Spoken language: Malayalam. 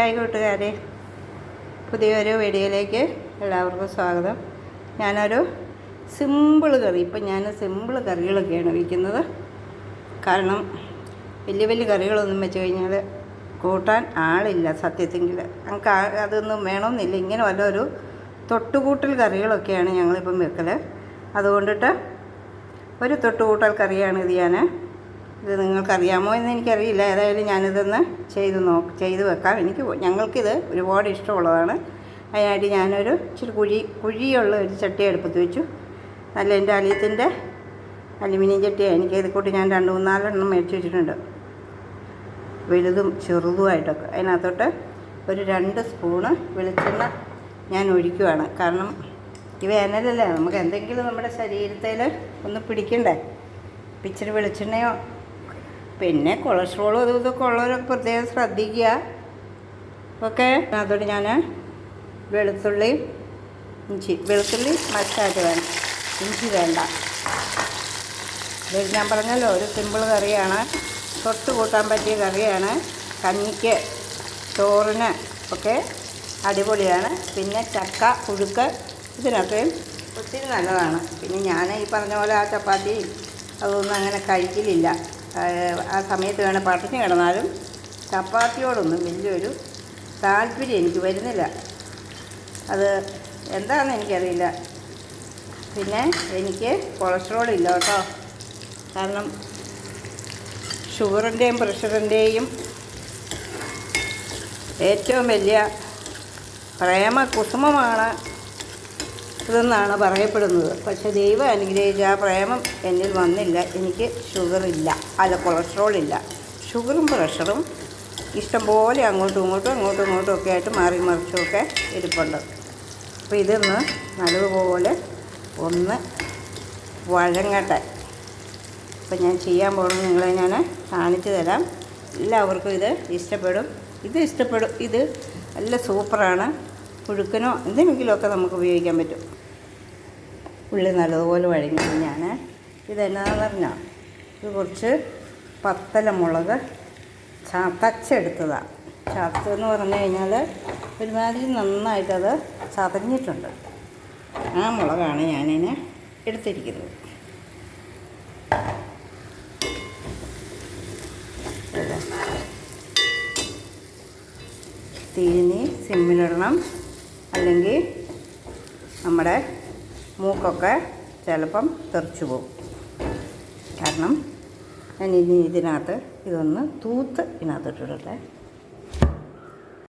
ഹായ് കൂട്ടുകാരെ പുതിയൊരു വീഡിയോയിലേക്ക് എല്ലാവർക്കും സ്വാഗതം. ഞാനൊരു സിമ്പിൾ കറി ഇപ്പം ഞാൻ സിമ്പിൾ കറികളൊക്കെയാണ് വയ്ക്കുന്നത് കാരണം വലിയ വലിയ കറികളൊന്നും വെച്ച് കഴിഞ്ഞാൽ കൂട്ടാൻ ആളില്ല സത്യത്തെങ്കിൽ ഞങ്ങൾക്ക് അതൊന്നും വേണമെന്നില്ല. ഇങ്ങനെ വല്ലൊരു തൊട്ടുകൂട്ടൽ കറികളൊക്കെയാണ് ഞങ്ങളിപ്പം വെക്കൽ അതുകൊണ്ടിട്ട് ഒരു തൊട്ടുകൂട്ടൽ കറിയാണ് ഇത് ഞാൻ ഇത് നിങ്ങൾക്കറിയാമോ എന്ന് എനിക്കറിയില്ല. ഏതായാലും ഞാനിതൊന്ന് ചെയ്ത് നോ ചെയ്ത് വെക്കാം. എനിക്ക് ഞങ്ങൾക്കിത് ഒരുപാട് ഇഷ്ടമുള്ളതാണ്. അതിനായിട്ട് ഞാനൊരു ഇച്ചിരി കുഴി കുഴിയുള്ള ഒരു ചട്ടി അടുപ്പത്ത് വെച്ചു. നല്ല എന്റെ അലിയത്തിന്റെ അലുമിനിയം ചട്ടിയാണ്. എനിക്ക് ഇതിക്കൂട്ട് കൂട്ടി ഞാൻ രണ്ട് മൂന്നാലെണ്ണം മേടിച്ച് വെച്ചിട്ടുണ്ട്. വലുതും ചെറുതുമായിട്ടൊക്കെ. അതിനകത്തോട്ട് ഒരു രണ്ട് സ്പൂണ് വെളിച്ചെണ്ണ ഞാൻ ഒഴിക്കുവാണ്. കാരണം ഈ വേനലല്ലേ നമുക്ക് എന്തെങ്കിലും നമ്മുടെ ശരീരത്തിൽ ഒന്ന് പിടിക്കണ്ടേ? ഇച്ചിരി വെളിച്ചെണ്ണയോ പിന്നെ കൊളസ്ട്രോൾ അതും ഇതൊക്കെ ഉള്ളവരൊക്കെ പ്രത്യേകം ശ്രദ്ധിക്കുക. ഓക്കെ? അതോടെ ഞാൻ വെളുത്തുള്ളി ഇഞ്ചി വെളുത്തുള്ളി മസ്റ്റായിട്ട് വേണം. ഇഞ്ചി വേണ്ട. ഇത് ഞാൻ പറഞ്ഞല്ലോ ഒരു സിമ്പിൾ കറിയാണ്. തൊട്ട് കൂട്ടാൻ പറ്റിയ കറിയാണ്. കഞ്ഞിക്ക് ചോറിന് ഒക്കെ അടിപൊളിയാണ്. പിന്നെ ചക്ക പുഴുക്ക് ഇതിനൊക്കെ ഒത്തിരി നല്ലതാണ്. പിന്നെ ഞാൻ ഈ പറഞ്ഞ പോലെ ആ ചപ്പാത്തി അതൊന്നും അങ്ങനെ കഴിക്കലില്ല. ആ, സമയത്ത് വേണേൽ പട്ടിണി കിടന്നാലും ചപ്പാത്തിയോടൊന്നും വലിയൊരു താല്പര്യം എനിക്ക് വരുന്നില്ല. അത് എന്താണെന്ന് എനിക്കറിയില്ല. പിന്നെ എനിക്ക് കൊളസ്ട്രോൾ ഇല്ല കേട്ടോ. കാരണം ഷുഗറിന്റെയും പ്രഷറിന്റെയും ഏറ്റവും വലിയ പ്രേമ കുസുമമാണ് ഇതെന്നാണ് പറയപ്പെടുന്നത്. പക്ഷേ ദൈവം അനുഗ്രഹിച്ച ആ പ്രേമം എന്നിൽ വന്നില്ല. എനിക്ക് ഷുഗറില്ല അല്ല കൊളസ്ട്രോൾ ഇല്ല. ഷുഗറും പ്രഷറും ഇഷ്ടം പോലെ അങ്ങോട്ടും ഇങ്ങോട്ടും അങ്ങോട്ടും ഇങ്ങോട്ടും ഒക്കെ ആയിട്ട് മാറി മറിച്ചുമൊക്കെ ഇരിപ്പുണ്ട്. അപ്പോൾ ഇതൊന്ന് നല്ലതുപോലെ ഒന്ന് വഴങ്ങട്ടെ. അപ്പം ഞാൻ ചെയ്യാൻ പോകുന്നത് നിങ്ങളെ ഞാൻ കാണിച്ചു തരാം. എല്ലാവർക്കും ഇത് ഇഷ്ടപ്പെടും. ഇത് ഇഷ്ടപ്പെടും. ഇത് നല്ല സൂപ്പറാണ് പുഴുക്കനോ എന്തെങ്കിലുമൊക്കെ നമുക്ക് ഉപയോഗിക്കാൻ പറ്റും. ഉള്ളി നല്ലതുപോലെ വഴങ്ങി ഞാൻ. ഇതെന്നാന്ന് പറഞ്ഞാൽ ഇത് കുറച്ച് പത്തല പത്തലമുളക് തച്ചെടുത്തതാണ് ചാത്തെന്ന് പറഞ്ഞു കഴിഞ്ഞാൽ ഒരുമാതിരി നന്നായിട്ടത് ചതഞ്ഞിട്ടുണ്ട്. ആ മുളകാണ് ഞാനിന് എടുത്തിരിക്കുന്നത്. തീനി സിമ്മിലിടണം. അല്ലെങ്കിൽ നമ്മുടെ മൂക്കൊക്കെ ചിലപ്പം തെറിച്ചു പോകും. കാരണം ഞാൻ ഇനി ഇതിനകത്ത് ഇതൊന്ന് തൂത്ത് ഇതിനകത്തോട്ടിടട്ടെ.